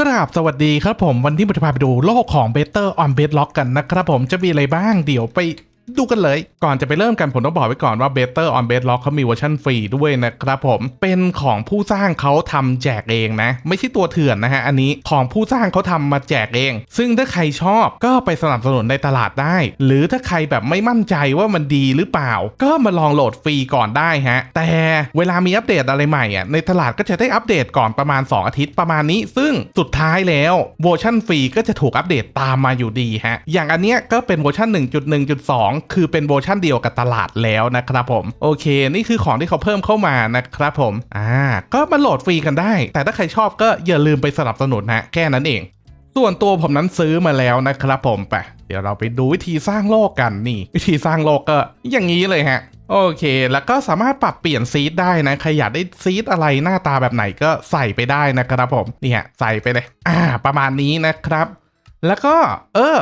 กราบสวัสดีครับผมวันนี้ผมจะพาไปดูโลกของ Better on Bedrock กันนะครับผมจะมีอะไรบ้างเดี๋ยวไป ดูกันเลย ก่อนจะไปเริ่มกันผมต้องบอกไว้ก่อนว่า Better on Bedrock เขามีเวอร์ชันฟรีด้วยนะครับผม เป็นของผู้สร้างเขาทำแจกเองนะ ไม่ใช่ตัวเถื่อนนะฮะ อันนี้ของผู้สร้างเขาทำมาแจกเอง ซึ่งถ้าใครชอบก็ไปสนับสนุนในตลาดได้ หรือถ้าใครแบบไม่มั่นใจว่ามันดีหรือเปล่า ก็มาลองโหลดฟรีก่อนได้ฮะ แต่เวลามีอัปเดตอะไรใหม่อะในตลาดก็จะได้อัปเดตก่อนประมาณ 2 อาทิตย์ประมาณนี้ ซึ่งสุดท้ายแล้วเวอร์ชันฟรีก็จะถูกอัปเดตตามมาอยู่ดีฮะอย่างอันเนี้ยก็เป็นเวอร์ชัน1.1.2คือเป็นเวอร์ชันเดียวกับตลาดแล้วนะครับผมโอเค นี่คือของที่เขาเพิ่มเข้ามานะครับผมอ่าก็มาโหลดฟรีกันได้ แต่ถ้าใครชอบก็อย่าลืมไปสนับสนุนฮะแค่นั้นเอง ส่วนตัวผมนั้นซื้อมาแล้วนะครับผมไปเดี๋ยวเราไปดูวิธีสร้างโลกกันนี่ วิธีสร้างโลกก็อย่างนี้เลยฮะโอเค แล้วก็สามารถปรับเปลี่ยนซีดได้นะ ใครอยากได้ซีดอะไรหน้าตาแบบไหนก็ใส่ไปได้นะครับผม นี่ฮะใส่ไปเลย อ่า ประมาณนี้นะครับ แล้วก็ เออ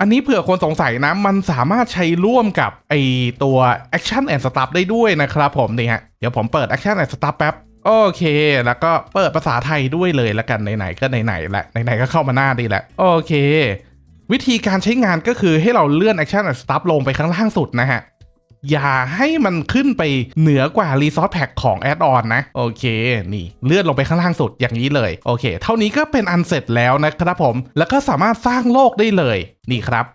อันนี้เผื่อคนสงสัยนะ มันสามารถใช้ร่วมกับไอตัว Action and Stuff ได้ด้วยนะครับผมนี่ฮะ เดี๋ยวผมเปิด Action and Stuff แป๊บ โอเค แล้วก็เปิดภาษาไทยด้วยเลยแล้วกัน ไหนๆ ก็ไหนๆแหละ ไหนๆ ก็เข้ามาหน้าดีแหละ โอเค วิธีการใช้งานก็คือให้เราเลื่อน Action and Stuff ลงไปข้างล่างสุดนะฮะ อย่าให้มันขึ้นไปเหนือกว่า Resource Pack ของ Add-on นะ โอเค นี่เลื่อนลงไปข้างล่างสุดอย่างนี้เลย โอเค เท่านี้ก็เป็นอันเสร็จแล้วนะครับผม แล้วก็สามารถสร้างโลกได้เลย นี่ครับ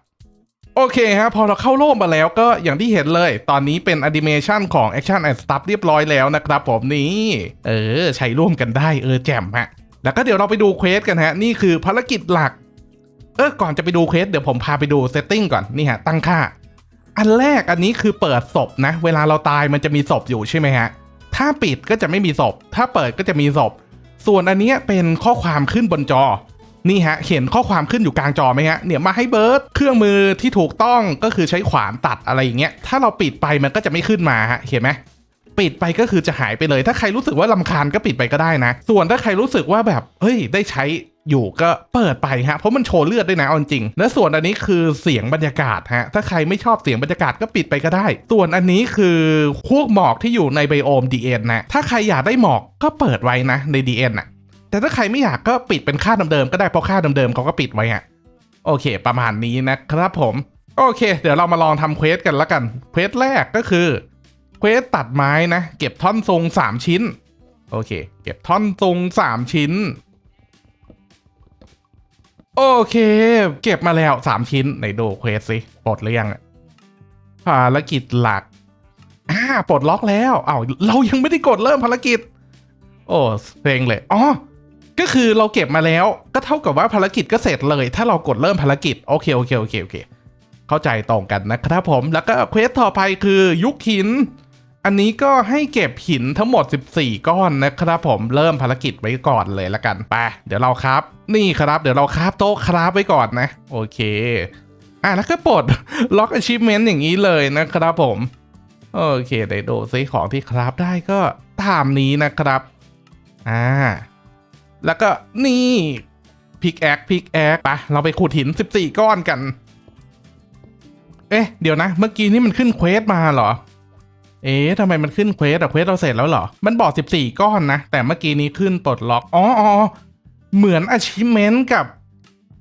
โอเคฮะพอเราเข้าโลกมาแล้วก็อย่างที่เห็นเลย ตอนนี้เป็นแอนิเมชันของ Action and Stuff เรียบร้อยแล้วนะครับผมนี่เออ ใช้ร่วมกันได้เออแจ่มฮะ แล้วก็เดี๋ยวเราไปดูเควสกันฮะ นี่คือภารกิจหลัก เออ ก่อนจะไปดูเควสเดี๋ยวผมพาไปดูเซตติ้งก่อน นี่ฮะ ตั้งค่า อันแรกอันนี้คือเปิดศพนะ เวลาเราตายมันจะมีศพอยู่ใช่ไหมฮะ ถ้าปิดก็จะไม่มีศพ ถ้าเปิดก็จะมีศพ ส่วนอันนี้เป็นข้อความขึ้นบนจอ นี่ฮะ เห็นข้อความขึ้นอยู่กลางจอไหมฮะ เนี่ยมาให้เบิร์ดเครื่องมือที่ถูกต้องก็คือใช้ขวานตัดอะไรอย่างเงี้ย ถ้าเราปิดไปมันก็จะไม่ขึ้นมาฮะ เห็นไหม ปิดไปก็คือจะหายไปเลย ถ้าใครรู้สึกว่าลำคาญก็ปิดไปก็ได้นะ ส่วนถ้าใครรู้สึกว่าแบบเฮ้ยได้ใช้อยู่ก็เปิดไปฮะเพราะมันโชว์เลือดด้วยนะเอาจริง และส่วนอันนี้คือเสียงบรรยากาศฮะถ้าใครไม่ชอบเสียงบรรยากาศก็ปิดไปก็ได้ ส่วนอันนี้คือพวกหมอกที่อยู่ในไบโอม DN นนะถ้าใครอยากได้หมอกก็เปิดไว้นะใน DN น่ะแต่ถ้าใครไม่อยากก็ปิดเป็นค่าเดิมๆก็ได้เพราะค่าเดิมๆเขาก็ปิดไว้ฮะโอเค ประมาณนี้นะครับผม โอเค เดี๋ยวเรามาลองทำเควสกันละกันเควสแรกก็คือ เควสตัดไม้นะ เก็บท่อนทรง3ชิ้น โอเค เก็บท่อนทรง3ชิ้น โอเค เก็บมาแล้ว3ชิ้นไหนดูเควสสิปลดหรือยังภารกิจหลักอ่าปลดล็อกแล้วเอ้าเรายังไม่ได้กดเริ่มภารกิจ โอ้เซ็งเลยอ๋อก็คือเราเก็บมาแล้วก็เท่ากับว่าภารกิจก็เสร็จเลย ถ้าเรากดเริ่มภารกิจโอเคโอเคโอเคโอเค เข้าใจตรงกันนะครับผมแล้วก็เควสต่อไปคือยุคหิน อันนี้ก็ให้เก็บหินทั้งหมด 14 ก้อนนะครับผมเริ่มภารกิจไว้ก่อนเลยละกันไปเดี๋ยวเราครับ นี่ครับเดี๋ยวเราครับโต๊ะครับไว้ก่อนนะ โอเคอะแล้วก็ปลดล็อก achievement อย่างนี้เลยนะครับผม โอเคเดี๋ยวดูซิของที่ครับได้ก็ตามนี้นะครับอ่าแล้วก็นี่พิกแอคพิกแอคปะเราไปขุดหิน 14 ก้อนกัน เอ๊ะ เดี๋ยวนะ เมื่อกี้นี่มันขึ้นเควสมาเหรอ เอ๊ะทำไมมันขึ้นเควสอะเควสเราเสร็จแล้วเหรอ มันบอก 14 ก้อนนะ แต่เมื่อกี้นี้ขึ้นปลดล็อก อ๋ออ๋อเหมือน achievement กับ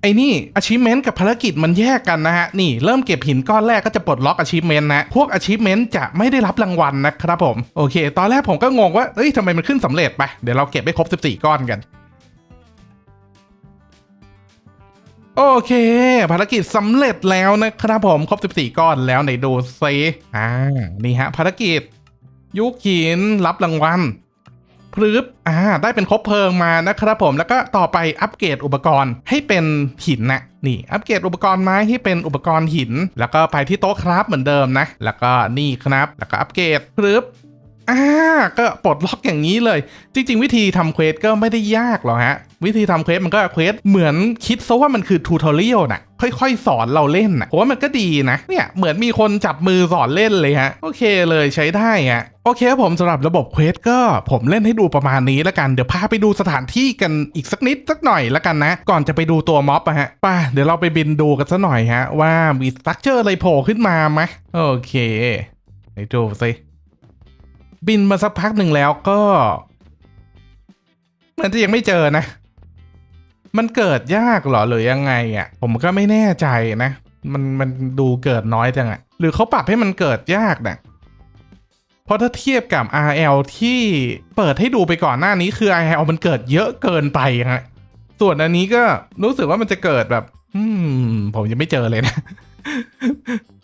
ไอ้นี่ achievement กับภารกิจมันแยกกันนะฮะ นี่เริ่มเก็บหินก้อนแรกก็จะปลดล็อก achievement นะ พวก achievement จะไม่ได้รับรางวัลนะครับผม โอเค ตอนแรกผมก็งงว่า เอ้ยทำไมมันขึ้นสำเร็จไป เดี๋ยวเราเก็บให้ครบ 14 ก้อนกัน โอเค ภารกิจสำเร็จแล้วนะครับผมครบ 14 ก้อนแล้วไหนดูซิอ่านี่ฮะ ภารกิจ ยุคหินรับรางวัลพรึบอ่าได้เป็นครบเพลิงมานะครับผมแล้วก็ต่อไปอัปเกรดอุปกรณ์ให้เป็นหินนะนี่ อัปเกรดอุปกรณ์ไม้ให้เป็นอุปกรณ์หิน แล้วก็ไปที่โต๊ะครับเหมือนเดิมนะ แล้วก็นี่ครับแล้วก็อัปเกรดพรึบอ่าก็ปลดล็อกอย่างนี้เลย จริง ๆ วิธีทำเควสก็ไม่ได้ยากหรอกฮะ วิธีทำเควสมันก็เควสเหมือนคิดซะว่ามันคือทูทอเรียลน่ะค่อยๆ สอนเราเล่นน่ะผมว่ามันก็ดีนะ เนี่ย เหมือนมีคนจับมือสอนเล่นเลยฮะ โอเคเลยใช้ได้ฮะโอเคครับผมสำหรับระบบเควสก็ผมเล่นให้ดูประมาณนี้แล้วกัน เดี๋ยวพาไปดูสถานที่กันอีกสักนิดสักหน่อยแล้วกันนะ ก่อนจะไปดูตัวม็อบอะฮะป่ะเดี๋ยวเราไปบินดูกันสักหน่อยฮะ ว่ามีสตั๊กเจอร์อะไรโผล่ขึ้นมาไหมโอเคไหนดูสิบินมาสักพักหนึ่งแล้วก็เหมือนจะยังไม่เจอนะ มันเกิดยากเหรอหรือยังไงอะ ผมก็ไม่แน่ใจนะ มันมันดูเกิดน้อยจังอะ หรือเขาปรับให้มันเกิดยากนะเพราะถ้าเทียบกับ RL ที่เปิดให้ดูไปก่อนหน้านี้คือ RL มันเกิดเยอะเกินไปฮะส่วนอันนี้ก็รู้สึกว่ามันจะเกิดแบบ อืม ผมยังไม่เจอเลยนะ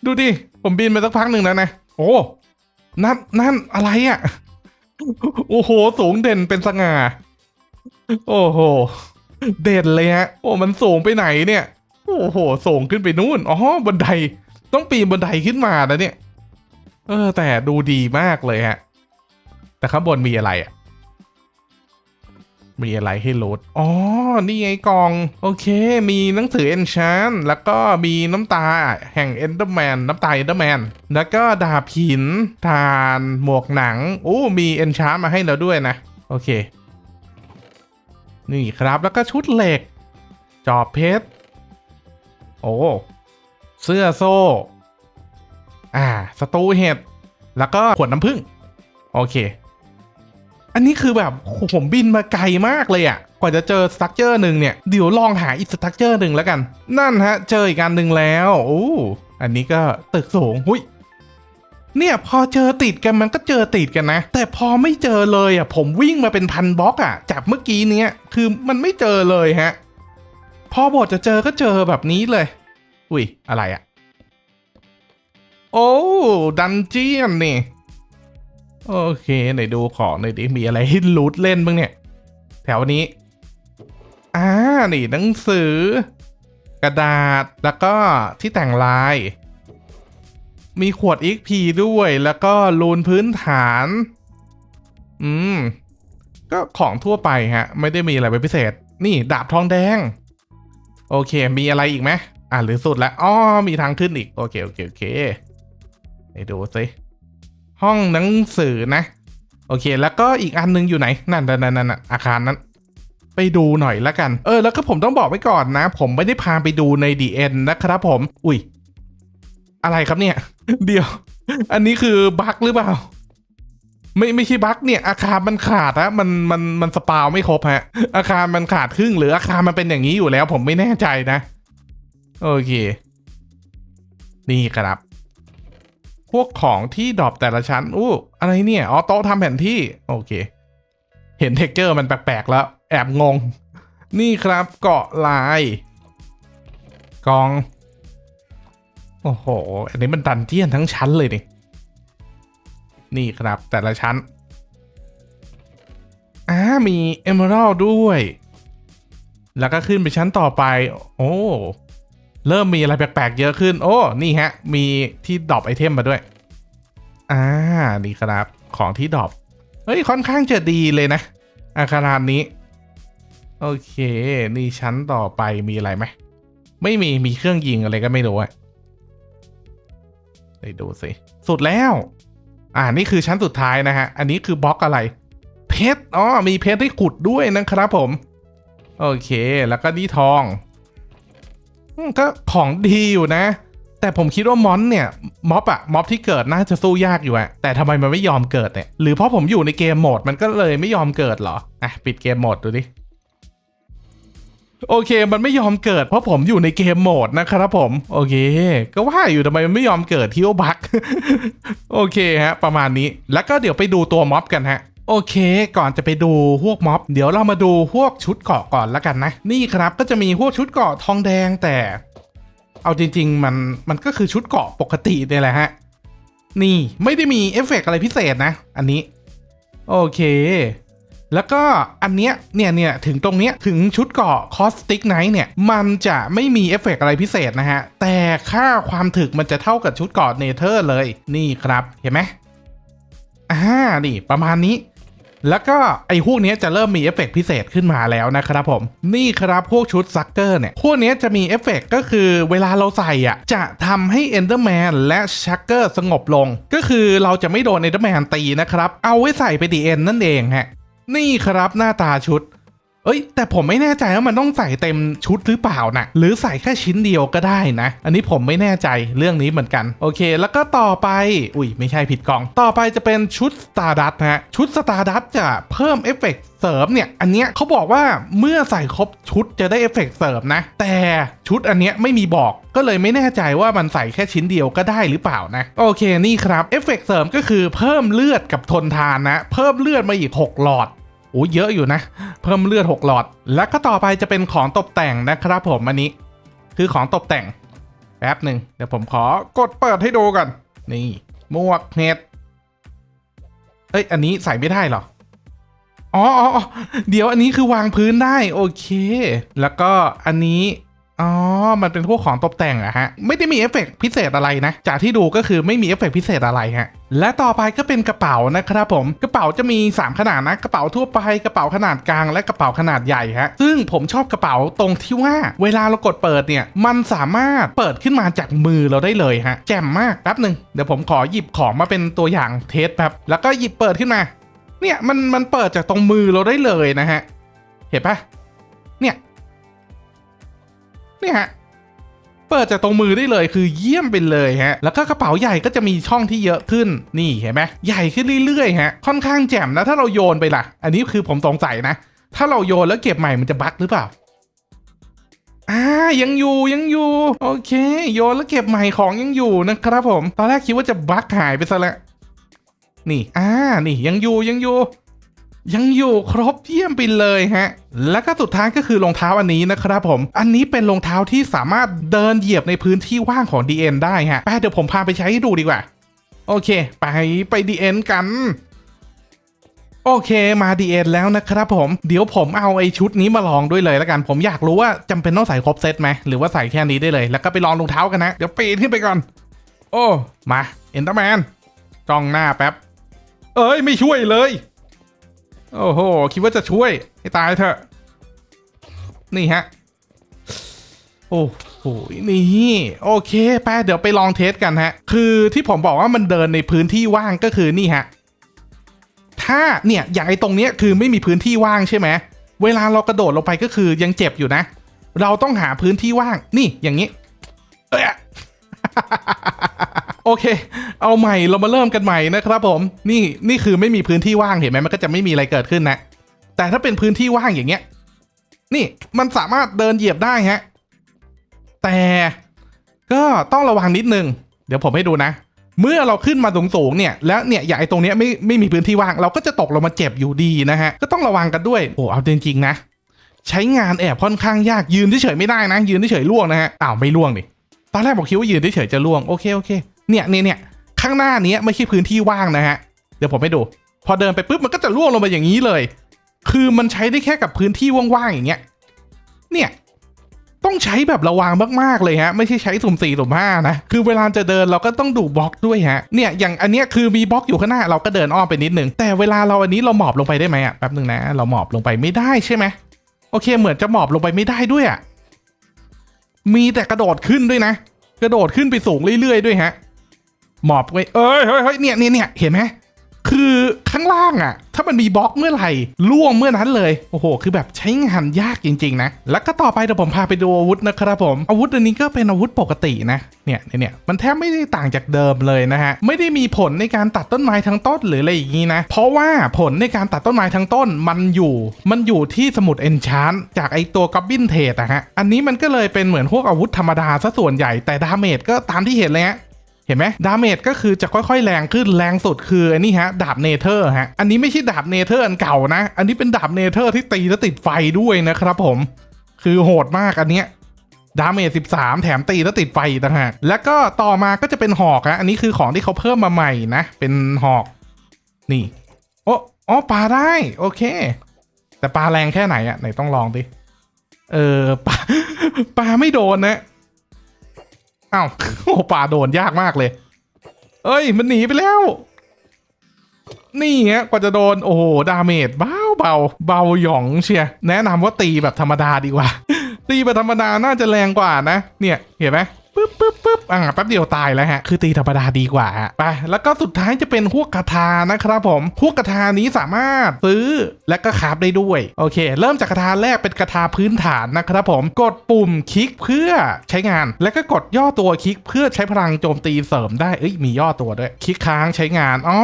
ดูดิ ผมบินไปสักพักหนึ่งแล้วนะ โอ้นั่นนั่นอะไรอะ่ะ โอ้โห สูงเด่นเป็นสง่า โอ้โห เด่นเลยฮะ โอ้มันสูงไปไหนเนี่ย โอ้โหสูงขึ้นไปนู่น อ๋อบันได ต้องปีนบันไดขึ้นมาแล้วเนี่ย เออ แต่ดูดีมากเลยฮะ แต่ข้างบนมีอะไรอะ มีอะไรให้โหลด อ๋อ นี่ไงกล่อง โอเค มีหนังสือ Enchant แล้วก็มีน้ำตาแห่ง Enderman น้ำตา Enderman แมน แล้วก็ดาบหินทาน หมวกหนัง โอ้ มี Enchant มาให้เราด้วยนะ โอเค นี่ครับแล้วก็ชุดเหล็ก จอบเพชร โอ้ เสื้อโซ่ อ่า สตูเห็ด แล้วก็ขวดน้ำผึ้ง โอเค อันนี้คือแบบผมบินมาไกลมากเลยอะ่ะ กว่าจะเจอสตั๊กเจอร์หนึ่งเนี่ย เดี๋ยวลองหาอีกสตั๊กเจอร์หนึ่งแล้วกัน นั่นฮะ เจออีกอันหนึ่งแล้ว โอ้ อันนี้ก็ตึกสูง หุย เนี่ยพอเจอติดกันมันก็เจอติดกันนะ แต่พอไม่เจอเลยอะผมวิ่งมาเป็นพันบล็อกอะจากเมื่อกี้เนี้ยคือมันไม่เจอเลยฮะ พอบทจะเจอก็เจอแบบนี้เลย อุ้ยอะไรอะ โอ้ดันเจียนนี่โอเคไหนดูของหน่อยดิมีอะไรให้ลูดเล่นบ้างเนี่ย แถวนี้อ่านี่หนังสือกระดาษแล้วก็ที่แต่งลาย มีขวด XP ด้วย แล้วก็รูนพื้นฐาน อืม ก็ของทั่วไปฮะ ไม่ได้มีอะไรเป็นพิเศษ นี่ดาบทองแดง โอเค มีอะไรอีกไหมอ่าหรือสุดแล้วอ๋อมีทางขึ้นอีก โอเค โอเค โอเคไปดูสิห้องหนังสือนะ โอเค แล้วก็อีกอันนึงอยู่ไหนนั่นนั่นนั่นนั่นอาคารนั้น ไปดูหน่อยละกัน เออ แล้วก็ผมต้องบอกไว้ก่อนนะ ผมไม่ได้พาไปดูในดีเอ็นนะครับผม อุ้ย อะไรครับเนี่ย เดี๋ยว อันนี้คือบั๊กหรือเปล่า ไม่ไม่ใช่บั๊กเนี่ย อาคารมันขาดฮะมันมันมันสปาวไม่ครบฮะ อาคารมันขาดครึ่งหรืออาคารมันเป็นอย่างนี้อยู่แล้ว ผมไม่แน่ใจนะ โอเค นี่ครับ พวกของที่ดรอปแต่ละชั้นอู้อะไรเนี่ยอ๋อโต๊ะทำแผนที่ โอเค เห็นเท็กเจอร์มันแปลกๆแล้ว แอบงง นี่ครับเกาะลาย กอง โอ้โห อันนี้มันดันเจียนทั้งชั้นเลยนี่ นี่ครับแต่ละชั้น อ่า มีเอเมอรัลด้วย แล้วก็ขึ้นไปชั้นต่อไป โอ้ เริ่มมีอะไรแปลกๆเยอะขึ้น โอ้ นี่ฮะ มีที่ดรอปไอเทมมาด้วย อ่า นี่ครับ ของที่ดรอป เฮ้ย ค่อนข้างจะดีเลยนะ อาคารานี้ โอเค นี่ชั้นต่อไปมีอะไรไหม ไม่มี มีเครื่องยิงอะไรก็ไม่รู้อะ ไปดูสิ สุดแล้ว อ่านี่คือชั้นสุดท้ายนะฮะ อันนี้คือบล็อกอะไร เพชร อ๋อ มีเพชรให้ขุดด้วยนะครับผม โอเค แล้วก็นี่ทองก็ของดีอยู่นะ แต่ผมคิดว่ามอนเนี่ย ม็อบอะม็อบที่เกิดน่าจะสู้ยากอยู่อะแต่ทำไมมันไม่ยอมเกิดเนี่ย หรือเพราะผมอยู่ในเกมโหมดมันก็เลยไม่ยอมเกิดเหรอ อะ ปิดเกมโหมดดูดิ โอเค มันไม่ยอมเกิดเพราะผมอยู่ในเกมโหมดนะครับผม โอเค ก็ว่าอยู่ทำไมมันไม่ยอมเกิดที่โอบักโอเคฮะ ประมาณนี้ แล้วก็เดี๋ยวไปดูตัวม็อบกันฮะโอเค ก่อนจะไปดูพวกม็อบ เดี๋ยวเรามาดูพวกชุดเกาะก่อนละกันนะ นี่ครับก็จะมีพวกชุดเกาะทองแดงแต่ เอาจริง ๆ มันมันก็คือชุดเกาะปกติเนี่ยแหละฮะ นี่ไม่ได้มีเอฟเฟกต์อะไรพิเศษนะ อันนี้ โอเค แล้วก็อันเนี้ยเนี่ยเนี่ยถึงตรงเนี้ยถึงชุดเกาะคอสติกไนท์เนี่ยมันจะไม่มีเอฟเฟกต์อะไรพิเศษนะฮะ แต่ค่าความถึกมันจะเท่ากับชุดเกาะเนเธอร์เลยนี่ครับเห็นไหมอ่านี่ประมาณนี้แล้วก็ไอ้พวกนี้จะเริ่มมีเอฟเฟกต์พิเศษขึ้นมาแล้วนะครับผม นี่ครับพวกชุดซักเกอร์เนี่ย พวกนี้จะมีเอฟเฟกต์ก็คือเวลาเราใส่อะ จะทำให้ Enderman แมนและชักเกอร์สงบลง ก็คือเราจะไม่โดน Enderman ตีนะครับ เอาไว้ใส่ไปดีเอ็นนั่นเองฮะ นี่ครับหน้าตาชุด เอ้ยแต่ผมไม่แน่ใจว่ามันต้องใส่เต็มชุดหรือเปล่านะหรือใส่แค่ชิ้นเดียวก็ได้นะ อันนี้ผมไม่แน่ใจเรื่องนี้เหมือนกัน โอเค แล้วก็ต่อไป อุ้ยไม่ใช่ผิดกล่อง ต่อไปจะเป็นชุด Stardust ฮะชุด Stardust จะเพิ่มเอฟเฟกต์เสริมเนี่ยอันเนี้ยเขาบอกว่าเมื่อใส่ครบชุดจะได้เอฟเฟกต์เสริมนะ แต่ชุดอันเนี้ยไม่มีบอกก็เลยไม่แน่ใจว่ามันใส่แค่ชิ้นเดียวก็ได้หรือเปล่านะ โอเคนี่ครับเอฟเฟกต์เสริมก็คือเพิ่มเลือดกับทนทานนะ เพิ่มเลือดมาอีก 6 หลอด อ้เยอะอยู่นะ เพิ่มเลือด 6 หลอด แล้วก็ต่อไปจะเป็นของตกแต่งนะครับผมอันนี้ คือของตกแต่งแป๊บหนึ่งเดี๋ยวผมขอกดเปิดให้ดูก่อน นี่หมวกเห็ดเอ้ยอันนี้ใส่ไม่ได้หรออ๋อเดี๋ยวอันนี้คือวางพื้นได้โอเค แล้วก็อันนี้ อ๋อ มันเป็นพวกของตกแต่งอะฮะ ไม่ได้มีเอฟเฟกต์พิเศษอะไรนะ จากที่ดูก็คือไม่มีเอฟเฟกต์พิเศษอะไรฮะ และต่อไปก็เป็นกระเป๋านะครับผม กระเป๋าจะมี 3 ขนาดนะ กระเป๋าทั่วไป กระเป๋าขนาดกลาง และกระเป๋าขนาดใหญ่ฮะ ซึ่งผมชอบกระเป๋าตรงที่ว่า เวลาเรากดเปิดเนี่ย มันสามารถเปิดขึ้นมาจากมือเราได้เลยฮะ แจ่มมาก แป๊บหนึ่งเดี๋ยวผมขอหยิบของมาเป็นตัวอย่างเทสแป๊บ แล้วก็หยิบเปิดขึ้นมา เนี่ยมันมันเปิดจากตรงมือเราได้เลยนะฮะ เห็นปะเนี่ย เนี่ยฮะเปิดจากตรงมือได้เลยคือเยี่ยมไปเลยฮะ แล้วก็กระเป๋าใหญ่ก็จะมีช่องที่เยอะขึ้นนี่เห็นไหมใหญ่ขึ้นเรื่อยๆฮะค่อนข้างแจ่มนะถ้าเราโยนไปล่ะ อันนี้คือผมสงสัยนะ ถ้าเราโยนแล้วเก็บใหม่มันจะบั๊กหรือเปล่าอ่ายังอยู่ยังอยู่ โอเค โยนแล้วเก็บใหม่ของยังอยู่นะครับผม ตอนแรกคิดว่าจะบั๊กหายไปซะแล้วนี่อ่านี่ยังอยู่ยังอยู่ ยังอยู่ครบเยี่ยมไปเลยฮะ แล้วก็สุดท้ายก็คือรองเท้าอันนี้นะครับผม อันนี้เป็นรองเท้าที่สามารถเดินเหยียบในพื้นที่ว่างของ DN ได้ฮะไปเดี๋ยวผมพาไปใช้ให้ดูดีกว่า โอเค ไปไป DN กันโอเคมา DN แล้วนะครับผม เดี๋ยวผมเอาไอชุดนี้มาลองด้วยเลยแล้วกัน ผมอยากรู้ว่าจำเป็นต้องใส่ครบเซตไหมหรือว่าใส่แค่นี้ได้เลย แล้วก็ไปลองรองเท้ากันนะ เดี๋ยวปีนขึ้นไปก่อน โอ้ มาเอ็นเตอร์แมนจ้องหน้าแป๊บ เอ้ย ไม่ช่วยเลย โอ้โห คิดว่าจะช่วย ให้ตายเถอะ นี่ฮะ โอ้โห นี่ โอเคไปเดี๋ยวไปลองเทสกันฮะ คือที่ผมบอกว่ามันเดินในพื้นที่ว่างก็คือนี่ฮะ ถ้าเนี่ย อย่างไอ้ตรงเนี้ยคือไม่มีพื้นที่ว่างใช่ไหม เวลาเรากระโดดลงไปก็คือยังเจ็บอยู่นะ เราต้องหาพื้นที่ว่าง นี่อย่างนี้ เอ้ย โอเค เอาใหม่เรามาเริ่มกันใหม่นะครับผม นี่นี่คือไม่มีพื้นที่ว่างเห็นไหมมันก็จะไม่มีอะไรเกิดขึ้นนะ แต่ถ้าเป็นพื้นที่ว่างอย่างเงี้ย นี่มันสามารถเดินเหยียบได้ฮะ แต่ก็ต้องระวังนิดนึง เดี๋ยวผมให้ดูนะ เมื่อเราขึ้นมาสูงๆเนี่ย แล้วเนี่ยอย่าไอ้ตรงเนี้ยไม่ไม่มีพื้นที่ว่าง เราก็จะตกลงมาเจ็บอยู่ดีนะฮะ ก็ต้องระวังกันด้วย โอ้เอาจริงๆนะ ใช้งานแอบค่อนข้างยากยืนเฉยไม่ได้นะ ยืนเฉยล่วงนะฮะอ้าวไม่ล่วงดิตอนแรกบอกคิดว่ายืนเฉยจะล่วงโอเคโอเค เนี่ยเนี่ยเนี่ยข้างหน้าเนี้ยไม่ใช่พื้นที่ว่างนะฮะ เดี๋ยวผมให้ดู พอเดินไปปุ๊บมันก็จะล่วงลงมาอย่างนี้เลย คือมันใช้ได้แค่กับพื้นที่ว่างๆอย่างเงี้ย เนี่ยต้องใช้แบบระวังมากๆเลยฮะ ไม่ใช่ใช้สุ่มสี่สุ่มห้านะ คือเวลาจะเดินเราก็ต้องดูบล็อกด้วยฮะ เนี่ยอย่างอันเนี้ยคือมีบล็อกอยู่ข้างหน้าเราก็เดินอ้อมไปนิดนึง แต่เวลาเราอันนี้เราหมอบลงไปได้ไหมอะแป๊บนึงนะ เราหมอบลงไปไม่ได้ใช่ไหมโอเค เหมือนจะหมอบลงไปไม่ได้ด้วยอะมีแต่กระโดดขึ้นด้วยนะ กระโดดขึ้นไปสูงเรื่อยๆด้วยฮะ หมอบไปเอ้ยเฮ้ยเฮ้ยเนี่ยเนี่ยเนี่ยเห็นไหมคือข้างล่างอะถ้ามันมีบล็อกเมื่อไหร่ล่วงเมื่อนั้นเลย โอ้โห คือแบบใช้งานยากจริง ๆ นะ แล้วก็ต่อไปเดี๋ยวผมพาไปดูอาวุธนะครับผม อาวุธอันนี้ก็เป็นอาวุธปกตินะเนี่ยเนี่ยเนี่ยมันแทบไม่ได้ต่างจากเดิมเลยนะฮะ ไม่ได้มีผลในการตัดต้นไม้ทั้งต้นหรืออะไรอย่างนี้นะ เพราะว่าผลในการตัดต้นไม้ทั้งต้นมันอยู่ มันอยู่ที่สมุดเอนชานจากไอตัวกอบบินเทสอะฮะ อันนี้มันก็เลยเป็นเหมือนพวกอาวุธธรรมดาซะส่วนใหญ่ แต่ดาเมจก็ตามที่เห็นเลยฮะ เห็นไหมดาเมจก็คือจะค่อยๆ แรงขึ้นแรงสุดคืออันนี้ฮะดาบเนเธอร์ฮะอันนี้ไม่ใช่ดาบเนเธอร์อันเก่านะ อันนี้เป็นดาบเนเธอร์ที่ตีแล้วติดไฟด้วยนะครับผม คือโหดมากอันเนี้ยดาเมจ13 แถมตีแล้วติดไฟต่างหากแล้วก็ต่อมาก็จะเป็นหอกฮะอันนี้คือของที่เขาเพิ่มมาใหม่นะ เป็นหอก นี่โอ้อ๋อปลาได้ โอเค แต่ปลาแรงแค่ไหนอะไหนต้องลองดิเออปลาปลาไม่โดนนะ อ้าวโอ้ป่าโดนยากมากเลย เอ้ย มันหนีไปแล้ว นี่ฮะกว่าจะโดนโอ้โหดาเมจเบาเบาเบาหยองเชียแนะนำว่าตีแบบธรรมดาดีกว่า ตีแบบธรรมดาน่าจะแรงกว่านะ เนี่ยเห็นไหม ปึ๊บปึ๊บปึ๊บอ่าแป๊บเดียวตายแล้วฮะ คือตีธรรมดาดีกว่าไปแล้วก็สุดท้ายจะเป็นพวกคาถานะครับผมพวกคาถานี้สามารถซื้อและก็คราฟได้ด้วย โอเค เริ่มจากคาถาแรกเป็นคาถาพื้นฐานนะครับผมกดปุ่มคลิกเพื่อใช้งาน แล้วก็กดย่อตัวคลิกเพื่อใช้พลังโจมตีเสริมได้เอ้ยมีย่อตัวด้วย คลิกค้างใช้งานอ๋อ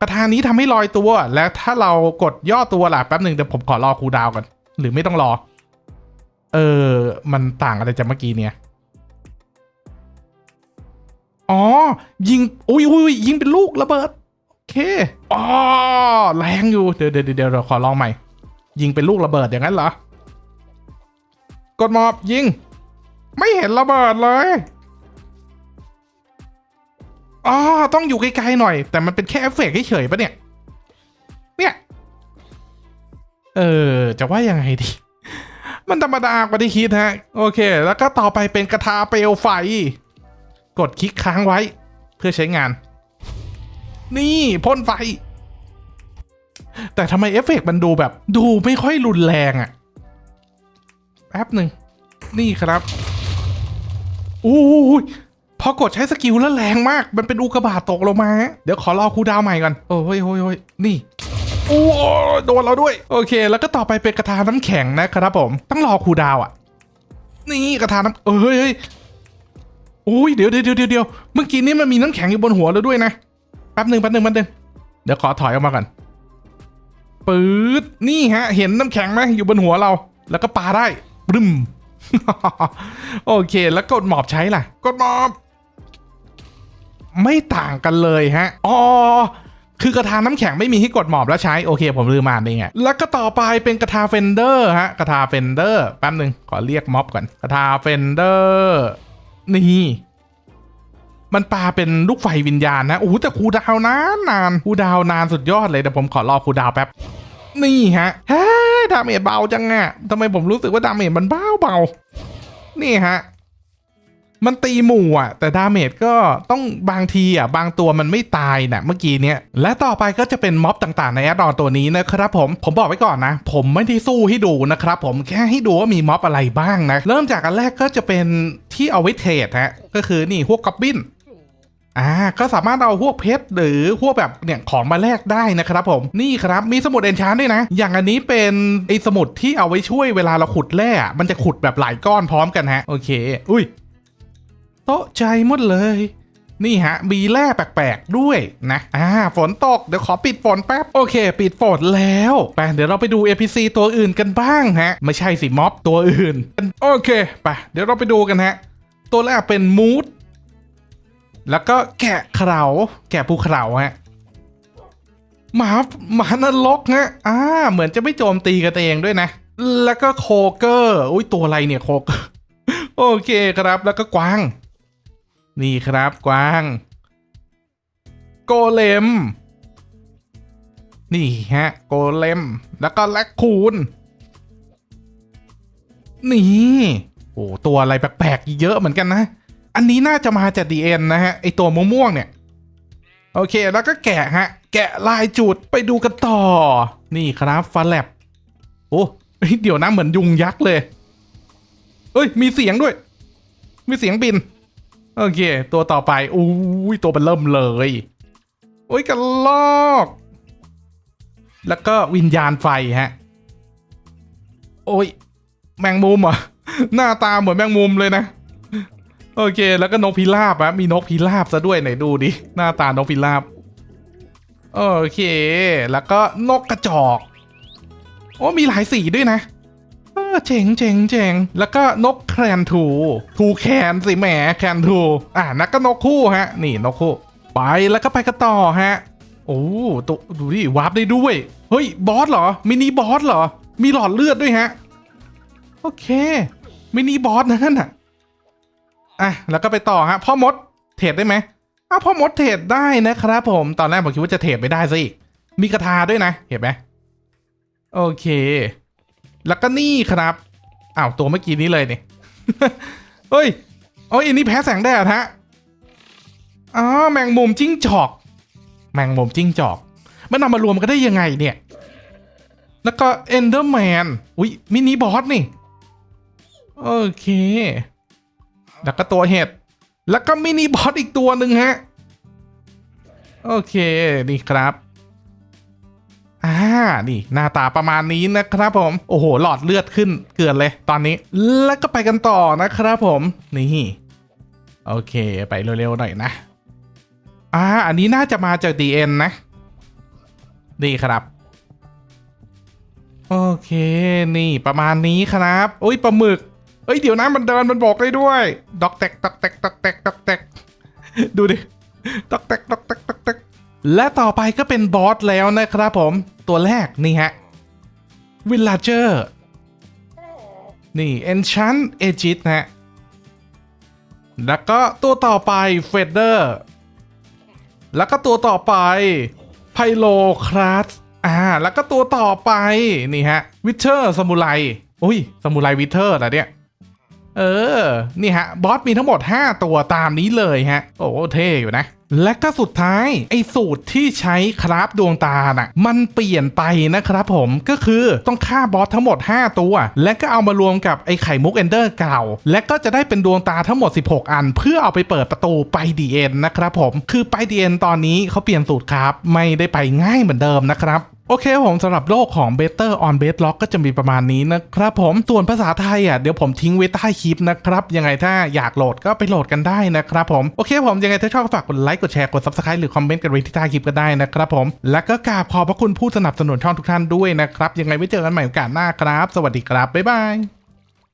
คาถานี้ทำให้ลอยตัว แล้วถ้าเรากดย่อตัวล่ะแป๊บหนึ่งเดี๋ยวผมขอรอคูดาวก่อนหรือไม่ต้องรอ เออ มันต่างอะไรจากเมื่อกี้เนี่ย อ๋อ ยิงอุ้ยอุ้ยยิงเป็นลูกระเบิด โอเคอ๋อแรงอยู่ เดี๋ยวเดี๋ยวเดี๋ยวเราขอลองใหม่ ยิงเป็นลูกระเบิดอย่างนั้นเหรอ กดมอบยิง ไม่เห็นระเบิดเลยอ๋อต้องอยู่ไกลๆหน่อย แต่มันเป็นแค่เอฟเฟกต์เฉยๆปะเนี่ย เนี่ย เออ จะว่ายังไงดี มันธรรมดากว่าที่คิดฮะ โอเค แล้วก็ต่อไปเป็นกระทาเปลวไฟ กดคลิกค้างไว้ เพื่อใช้งาน นี่พ่นไฟ แต่ทำไมเอฟเฟกต์มันดูแบบ ดูไม่ค่อยรุนแรงอะแป๊บหนึ่ง นี่ครับอู้ยพอกดใช้สกิลแล้วแรงมาก มันเป็นอุกกาบาตตกลงมา เดี๋ยวขอรอคูดาวใหม่ก่อน โอ้ยโอ้ยโอ้ยนี่โอ้ยโดนเราด้วย โอเค แล้วก็ต่อไปเป็นกระทาน้ำแข็งนะครับผม ต้องรอคูดาวอะ นี่กระทาน้ำเอ้ย อ้ยเดี๋ยวเดี๋ยวเดี๋ยวเดี๋ยวเมื่อกี้นี้มันมีน้ำแข็งอยู่บนหัวแล้วด้วยนะแป๊บหนึ่งแป๊บหนึ่งแป๊บหนึ่งเดี๋ยวขอถอยออกมาก่อนปื๊ดนี่ฮะ เห็นน้ำแข็งไหมอยู่บนหัวเรา แล้วก็ปาได้ปรึมโอเค แล้วกดหมอบใช้ล่ะ กดหมอบ ไม่ต่างกันเลยฮะอ๋อคือกระทาน้ำแข็งไม่มีให้กดหมอบแล้วใช้โอเค ผมลืมอ่าเองอะแล้วก็ต่อไปเป็นกระทาเฟนเดอร์ฮะกระทาเฟนเดอร์แป๊บหนึ่งขอเรียกม็อบก่อนกระทาเฟนเดอร์ นี่มันปาเป็นลูกไฟวิญญาณนะโอ้แต่ครูดาวนานนานครูดาวนานสุดยอดเลยแต่ผมขอรอครูดาวแป๊บ นี่ฮะเฮ้ดาเมจเบาจังอะทำไมผมรู้สึกว่าดาเมจมันเบาเบานี่ฮะ มันตีหมู่อะ แต่ดาเมจก็ต้องบางทีอะ บางตัวมันไม่ตายนะเมื่อกี้เนี้ย และต่อไปก็จะเป็นม็อบต่างๆ ในแอดดอนตัวนี้นะครับผม ผมบอกไว้ก่อนนะ ผมไม่ได้สู้ให้ดูนะครับผมแค่ให้ดูว่ามีม็อบอะไรบ้างนะ เริ่มจากอันแรกก็จะเป็นที่เอาไว้เทรดฮะ ก็คือนี่พวกกอบบินอ่าก็สามารถเอาพวกเพชรหรือพวกแบบเนี่ยของมาแลกได้นะครับผมนี่ครับมีสมุดเอนชานด้วยนะ อย่างอันนี้เป็นไอสมุดที่เอาไว้ช่วยเวลาเราขุดแร่มันจะขุดแบบหลายก้อนพร้อมกันฮะโอเค อุ้ย โต๊ะใจหมดเลย นี่ฮะมีแร่แปลกๆด้วยนะอ่าฝนตกเดี๋ยวขอปิดฝนแป๊บ โอเค ปิดฝนแล้วไปเดี๋ยวเราไปดู APC ตัวอื่นกันบ้างฮะ ไม่ใช่สิม็อบตัวอื่น โอเคไปเดี๋ยวเราไปดูกันฮะ ตัวแรกเป็นมูดแล้วก็แกะเขาแกะภูเขาฮะหมาหมานรกฮะอ่าเหมือนจะไม่โจมตีกันเองด้วยนะ แล้วก็โคเกอร์ อุ้ยตัวอะไรเนี่ยโคเกอร์ โอเคครับ แล้วก็กวาง นี่ครับกวาง โกเลม นี่ฮะ โกเลม แล้วก็แลคคูนนี่โอ้ตัวอะไรแปลกๆเยอะเหมือนกันนะ อันนี้น่าจะมาจากดีเอ็นนะฮะ ไอตัวม่วงๆเนี่ย โอเคแล้วก็แกะฮะ แกะลายจุดไปดูกันต่อ นี่ครับฟันแลบโอ้เฮ้ยเดี๋ยวนะเหมือนยุงยักษ์เลย เอ้ย มีเสียงด้วย มีเสียงบิน โอเค ตัวต่อไปอุ้ยตัวมันเริ่มเลยโอ้ยกันลอก แล้วก็วิญญาณไฟฮะ โอ้ย แมงมุมอะ หน้าตาเหมือนแมงมุมเลยนะ โอเค แล้วก็นกพิราบอะมีนกพิราบซะด้วยไหนดูดิ หน้าตานกพิราบ โอเค แล้วก็นกกระจอก โอ้มีหลายสีด้วยนะ เจ๋งเจ๋งเจ๋งแล้วก็นกแคนทูทูแคนสิแหมแคนทูอ่านักก็นกคู่ฮะ นี่นกคู่ ไปแล้วก็ไปกันต่อฮะ โอ้ตัวดูดิวาร์ปได้ด้วย เฮ้ย บอสเหรอ มินิบอสเหรอ มีหลอดเลือดด้วยฮะ โอเค มินิบอสนะนั่นน่ะอะแล้วก็ไปต่อฮะพ่อมดเทรดได้ไหมอ้าวพ่อมดเทรดได้นะครับผมตอนแรกผมคิดว่าจะเทรดไม่ได้ซะอีกมีกระทาด้วยนะ เห็นไหมโอเค แล้วก็นี่ครับอ้าวตัวเมื่อกี้นี้เลยนี่เฮ้ยโอ้ยอันนี้แพ้แสงแดดฮะอ๋อแมงมุมจิ้งจอก แมงมุมจิ้งจอก มันนำมารวมกันได้ยังไงเนี่ย แล้วก็เอนเดอร์แมนอุ้ยมินิบอสนี่ โอเค แล้วก็ตัวเห็ด แล้วก็มินิบอสอีกตัวหนึ่งฮะ โอเค นี่ครับ อ่านี่หน้าตาประมาณนี้นะครับผม โอ้โห หลอดเลือดขึ้นเกินเลยตอนนี้ แล้วก็ไปกันต่อนะครับผม นี่ โอเค ไปเร็วๆหน่อยนะอ่าอันนี้น่าจะมาจาก DN นะ ดีครับ โอเค นี่ประมาณนี้ครับโอ้ยปลาหมึกเอ้ยเดี๋ยวนะมันเดินมันบอกได้ด้วยดอกแตกดอกแตกดอกแตกดอกแตกดูดิดอกแตกดอกแตกดอก และต่อไปก็เป็นบอสแล้วนะครับผม ตัวแรกนี่ฮะ Villager นี่ Enchant Aegis นะฮะ แล้วก็ตัวต่อไป Feather แล้วก็ตัวต่อไป Pyro Class อ่า แล้วก็ตัวต่อไป นี่ฮะ Witcher สมุไรอุ้ย สมุไรวิเทอร์เหรอเนี่ย เออ นี่ฮะ บอสมีทั้งหมด 5 ตัวตามนี้เลยฮะ โอ้เท่อยู่นะ และก็สุดท้าย ไอ้สูตรที่ใช้คราฟดวงตาน่ะ มันเปลี่ยนไปนะครับผมก็คือต้องฆ่าบอสทั้งหมด 5 ตัว และก็เอามารวมกับไอ้ไข่มุกเอนเดอร์เก่า และก็จะได้เป็นดวงตาทั้งหมด 16 อัน เพื่อเอาไปเปิดประตูไปดีเอ็นนะครับผม คือไปดีเอ็นตอนนี้เขาเปลี่ยนสูตรครับ ไม่ได้ไปง่ายเหมือนเดิมนะครับ โอเคผมสำหรับโลกของ Better on Bedrock ก็จะมีประมาณนี้นะครับผมส่วนภาษาไทยอะเดี๋ยวผมทิ้งไว้ใต้คลิปนะครับ ยังไงถ้าอยากโหลดก็ไปโหลดกันได้นะครับผมโอเคผมยังไงถ้าชอบฝากกดไลค์กดแชร์กด Subscribe หรือคอมเมนต์กันไว้ที่ใต้คลิปก็ได้นะครับผมและก็กราบขอบพระคุณผู้สนับสนุนช่องทุกท่านด้วยนะครับยังไงไว้เจอกันใหม่โอกาสหน้าครับ สวัสดีครับบ๊ายบาย